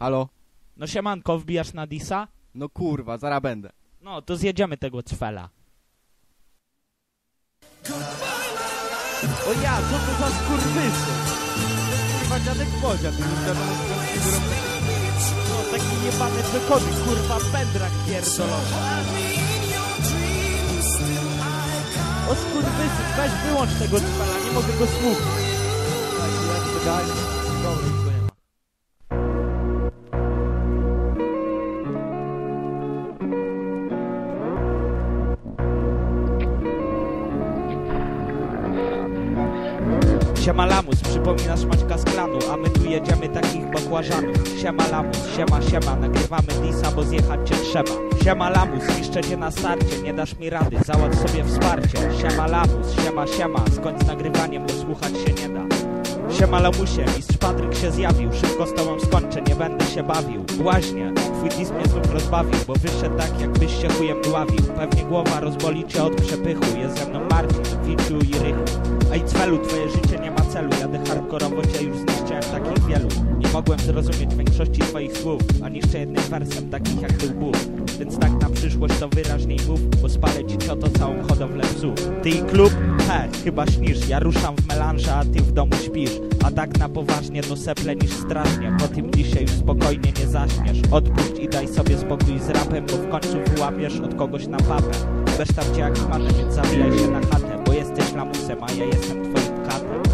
Halo? No siemanko, wbijasz na Disa? No kurwa, zaraz będę. No, to zjedziemy tego cfela. O ja, co to za skurwysy? Kurwa, dziadek Bozia, ty już wiadomo, No, taki jebany wykony, kurwa, pędrak pierdolony. O skurwysy, weź wyłącz tego cfela, nie mogę go słuchać. Ma. Siema Lamus, przypominasz Maćka z klanu, a my tu jedziemy takich bakłażanów. Siema Lamus, siema, siema, nagrywamy disa, bo zjechać cię trzeba. Siema Lamus, niszczę cię na starcie, nie dasz mi rady, załatw sobie wsparcie. Siema Lamus, siema, siema, skończ z nagrywaniem, bo słuchać się nie da. Siema Lamusie, mistrz Patryk się zjawił, szybko z tobą skończę, nie będę się bawił. Błaźnie, twój dis mnie znów rozbawił, bo wyszedł tak, jakbyś się chujem dławił. Pewnie głowa rozboli cię od przepychu, jest ze mną Marcin, Wiciu i Rychu. Ej celu, twoje życie nie ma celu, jadę hardkorowo cię już zniszczyłem takich wielu. Nie mogłem zrozumieć większości twoich słów, ani jeszcze jednym wersem takich jak był Bóg. Więc tak na przyszłość to wyraźniej mów, bo spalę ci cioto całą hodowlę psów. Ty i klub? He, chyba śnisz, ja ruszam w melanża, a ty w domu śpisz. A tak na poważnie no seple niż strasznie, po tym dzisiaj już spokojnie nie zaśmiesz. Odpuść i daj sobie spokój z rapem, bo w końcu wyłapiesz od kogoś na papę. Besztam cię jak szmatę, więc zabijaj się na chatę, bo jesteś lamusem, a ja jestem twoim katem.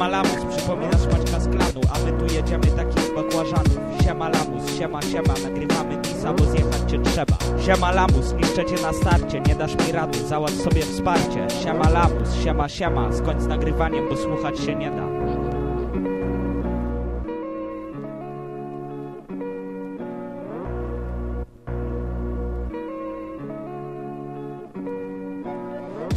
Siema Lamus, przypominasz Maćka z klanu, a my tu jedziemy takich bakłażanów. Siema Lamus, siema, siema, nagrywamy disa, bo zjechać cię trzeba. Siema Lamus, niszczę cię na starcie, nie dasz mi rady, załatw sobie wsparcie. Siema Lamus, siema, siema, skończ z nagrywaniem, bo słuchać się nie da.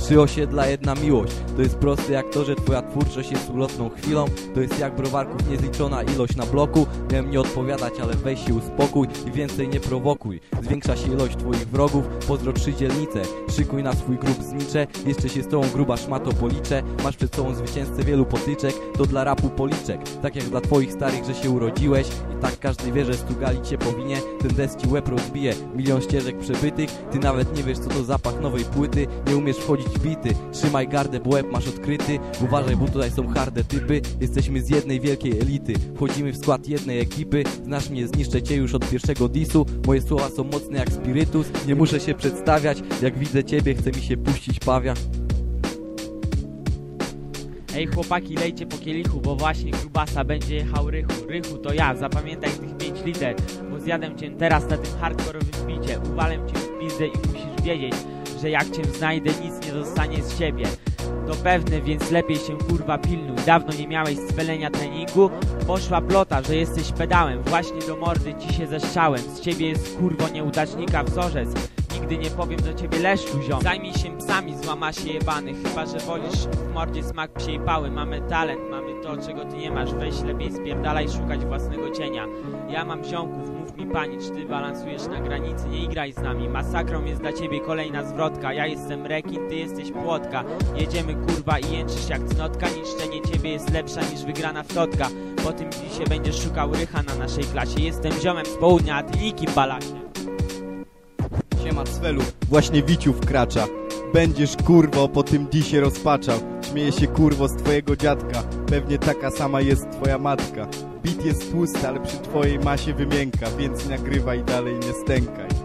Trzy osiedla, jedna miłość. To jest proste jak to, że twoja twórczość jest ulotną chwilą. To jest jak browarków niezliczona ilość na bloku. Miałem nie odpowiadać, ale weź się uspokój I więcej nie prowokuj. Zwiększa się ilość twoich wrogów. Pozdro trzy dzielnice. Szykuj na swój grób znicze. Jeszcze się z tobą gruba szmato policzę. Masz przed sobą zwycięzcę wielu potyczek. To dla rapu policzek. Tak jak dla twoich starych, że się urodziłeś. I tak każdy wie, że stugali cię powinie. Ten deszcz ci łeb rozbije. Milion ścieżek przebytych. Ty nawet nie wiesz co to zapach nowej płyty. Nie umiesz wchodzić bity Trzymaj gardę, bo łeb masz odkryty. Uważaj, bo tutaj są harde typy. Jesteśmy z jednej wielkiej elity. Wchodzimy w skład jednej ekipy. Znasz mnie, zniszczę cię już od pierwszego disu. Moje słowa są mocne jak spirytus. Nie muszę się przedstawiać. Jak widzę ciebie, chce mi się puścić pawia. Ej chłopaki, lejcie po kielichu, bo właśnie grubasa będzie jechał Rychu. Rychu to ja, zapamiętaj tych 5 liter, bo zjadę cię teraz na tym hardkorowym bicie. Uwalę cię w pizdę i musisz wiedzieć, że jak cię znajdę, nic nie zostanie z siebie. To pewne, więc lepiej się kurwa pilnuj. Dawno nie miałeś spelenia treningu? Poszła plota, że jesteś pedałem. Właśnie do mordy ci się zeszczałem. Z ciebie jest kurwo nieudacznika wzorzec. Nigdy nie powiem do ciebie leszczu ziom Zajmij się psami, złama się jebany. Chyba, że wolisz w mordzie smak psiej pały. Mamy talent, mamy to, czego ty nie masz. Weź lepiej spierdalaj szukać własnego cienia. Ja mam ziomków, mów mi pani, czy ty balansujesz na granicy? Nie igraj z nami, masakrą jest dla ciebie kolejna zwrotka. Ja jestem rekin, ty jesteś płotka. Jedziemy kurwa i jęczysz jak cnotka. Niszczenie ciebie jest lepsza niż wygrana w totka. Po tym dzisiaj będziesz szukał rycha na naszej klasie. Jestem ziomem z południa, a ty nikim balasie Siema Cwelu, właśnie Wiciu wkracza. Będziesz kurwo po tym disie rozpaczał. Śmieje się kurwo z twojego dziadka. Pewnie taka sama jest twoja matka. Bit jest tłusty, ale przy twojej masie wymięka, więc nagrywaj dalej, nie stękaj.